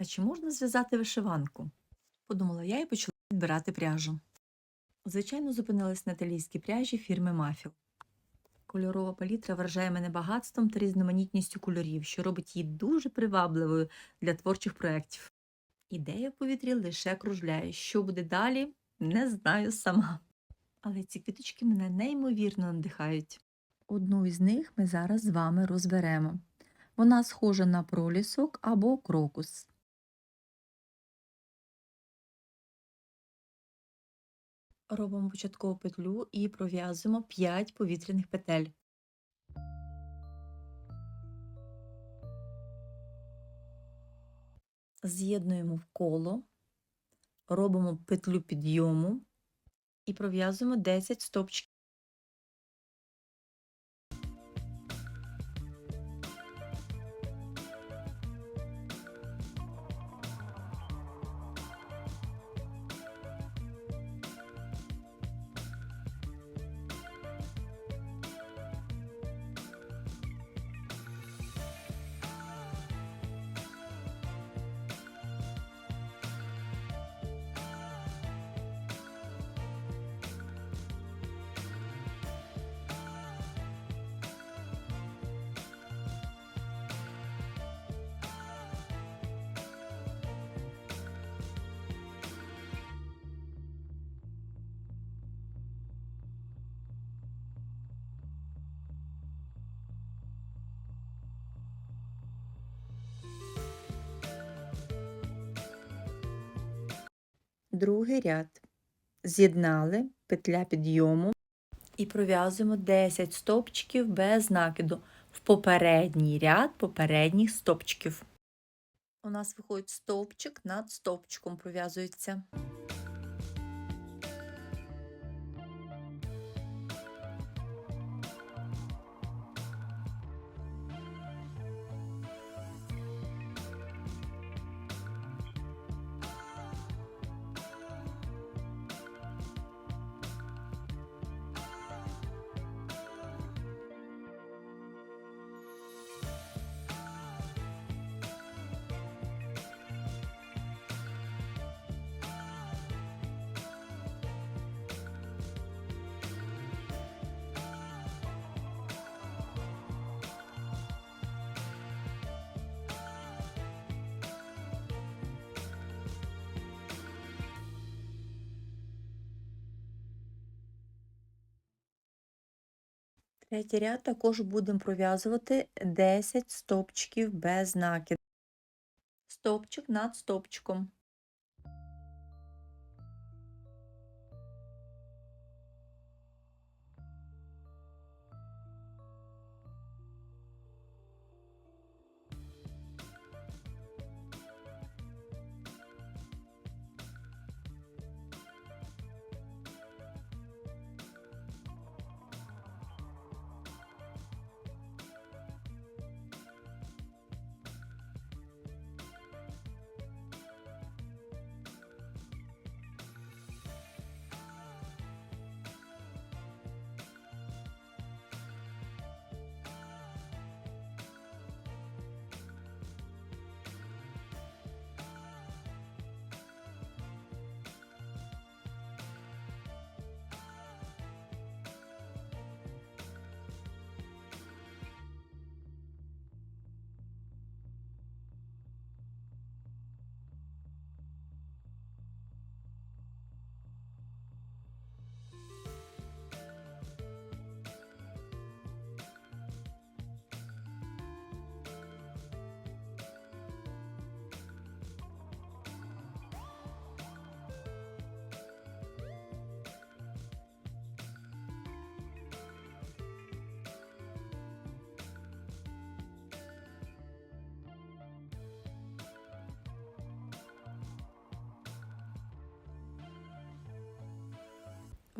А чи можна зв'язати вишиванку? Подумала я і почала підбирати пряжу. Звичайно, зупинилась на італійській пряжі фірми Мафіл. Кольорова палітра вражає мене багатством та різноманітністю кольорів, що робить її дуже привабливою для творчих проєктів. Ідея в повітрі лише кружляє. Що буде далі, не знаю сама. Але ці квіточки мене неймовірно надихають. Одну із них ми зараз з вами розберемо. Вона схожа на пролісок або крокус. Робимо початкову петлю і пров'язуємо 5 повітряних петель. З'єднуємо в коло, робимо петлю підйому і пров'язуємо 10 стопчиків. Другий ряд. З'єднали петля підйому і пров'язуємо 10 стопчиків без накиду в попередній ряд попередніх стопчиків. У нас виходить стовпчик над стовпчиком пров'язується. Третій ряд також будемо пров'язувати 10 стовпчиків без накиду. Стовпчик над стовпчиком.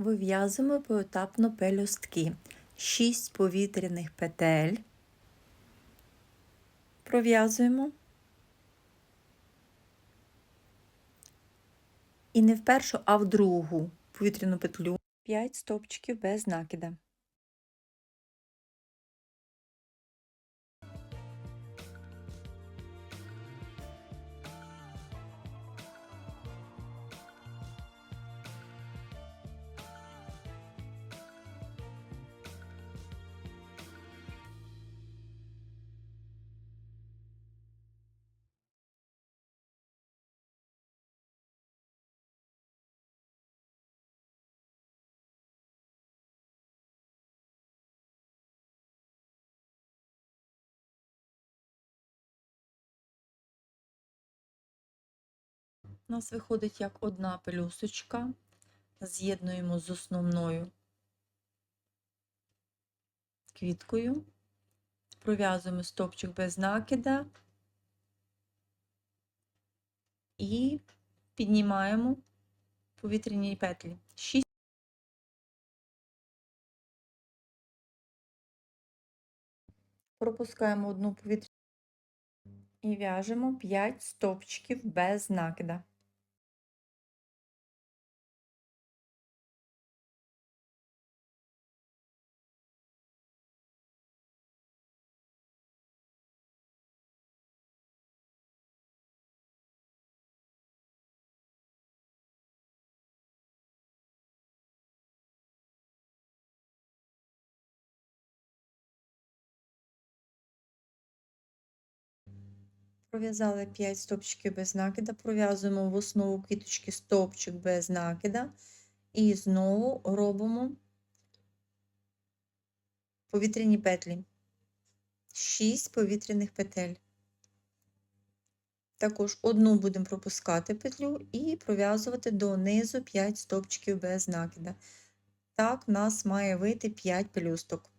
Вив'язуємо поетапно пелюстки. 6 повітряних петель. Пров'язуємо. І не в першу, а в другу повітряну петлю. 5 стопчиків без накида. У нас виходить як одна пелюсочка. З'єднуємо з основною квіткою, пров'язуємо стовпчик без накида і піднімаємо повітряні петлі. 6 пропускаємо одну повітряну і в'яжемо 5 стовпчиків без накида. Пров'язали 5 стовпчиків без накида, пров'язуємо в основу квіточки стовпчик без накида і знову робимо повітряні петлі. 6 повітряних петель. Також одну будемо пропускати петлю і пров'язувати донизу 5 стовпчиків без накида. Так, в нас має вийти 5 пелюсток.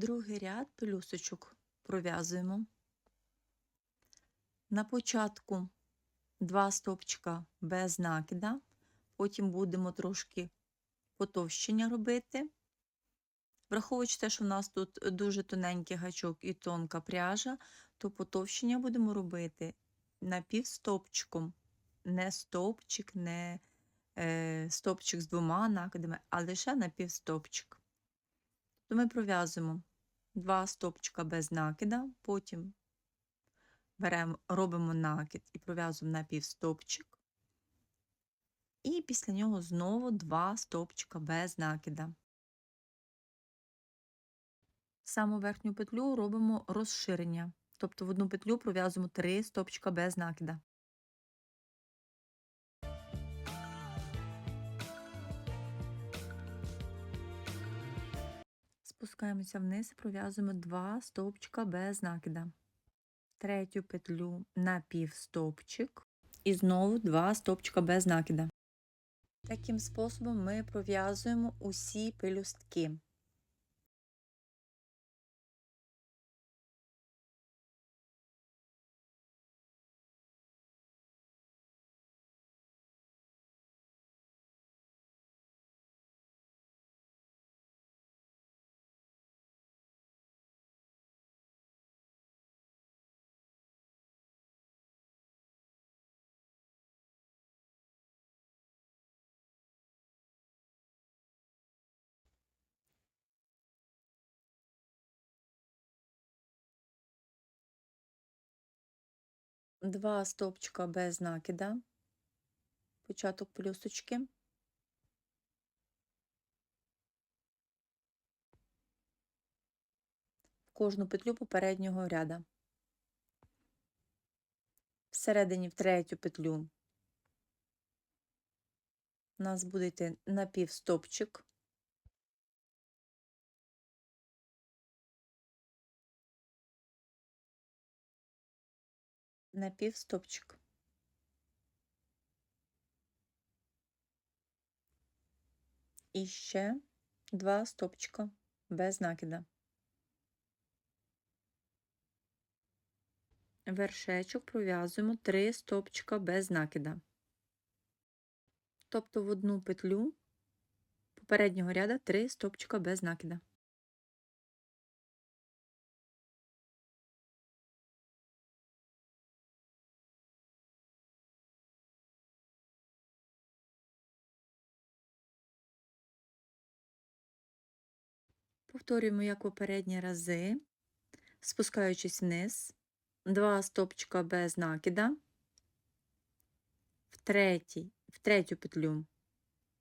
Другий ряд пелюсочок пров'язуємо. На початку два стовпчика без накида, потім будемо трошки потовщення робити. Враховуючи те, що в нас тут дуже тоненький гачок і тонка пряжа, то потовщення будемо робити напівстовпчиком. Не стовпчик, не е, стовпчик з двома накидами, а лише напівстовпчик то ми пров'язуємо два стопчика без накида, потім беремо, робимо накид і пров'язуємо на півстопчик, і після нього знову два стопчика без накида. Саму верхню петлю робимо розширення, тобто в одну петлю пров'язуємо три стопчика без накида. Спускаємося вниз і пров'язуємо два стовпчика без накида. Третю петлю на півстовпчик і знову два стовпчика без накида. Таким способом ми пров'язуємо усі пелюстки. Два стовпчика без накида, початок плюсочки. В кожну петлю попереднього ряда. Всередині в третю петлю у нас буде йти напівстопчик. Напівстопчик. І ще два стопчика без накида. Вершечок пров'язуємо три стопчика без накида. тобто в одну петлю попереднього ряда 3 стопчика без накида. Повторюємо як попередні рази, спускаючись вниз, 2 стопчика без накида, в, третій, в третю петлю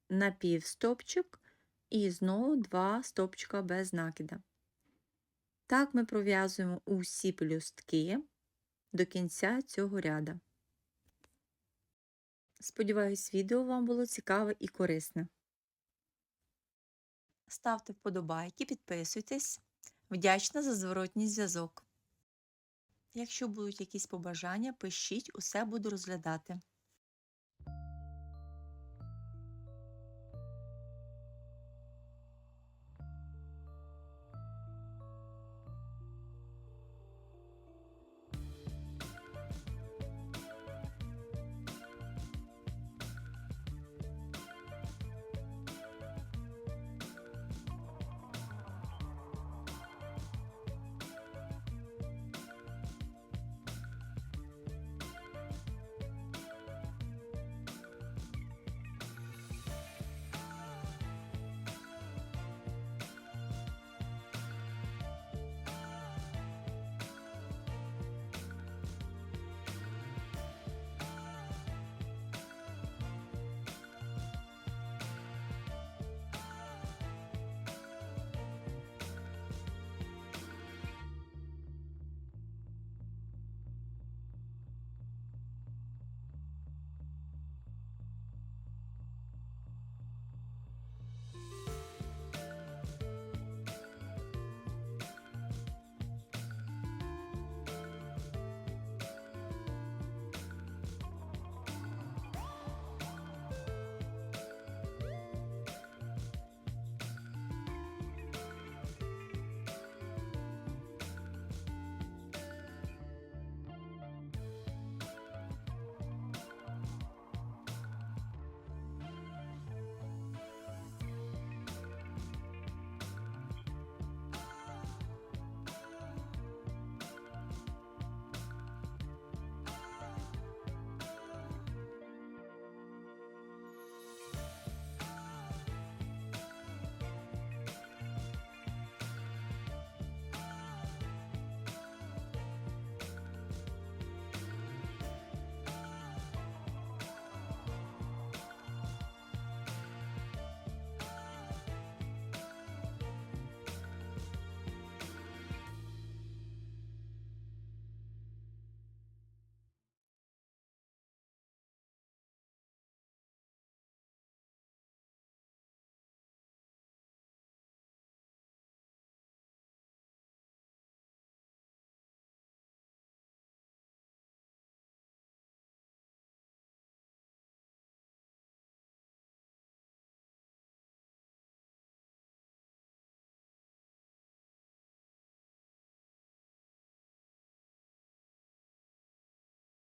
напів стопчик і знову 2 стопчика без накида. Так ми пров'язуємо усі пелюстки до кінця цього ряда. Сподіваюсь, відео вам було цікаве і корисне. Ставте вподобайки, підписуйтесь. Вдячна за зворотній зв'язок. Якщо будуть якісь побажання, пишіть, усе буду розглядати.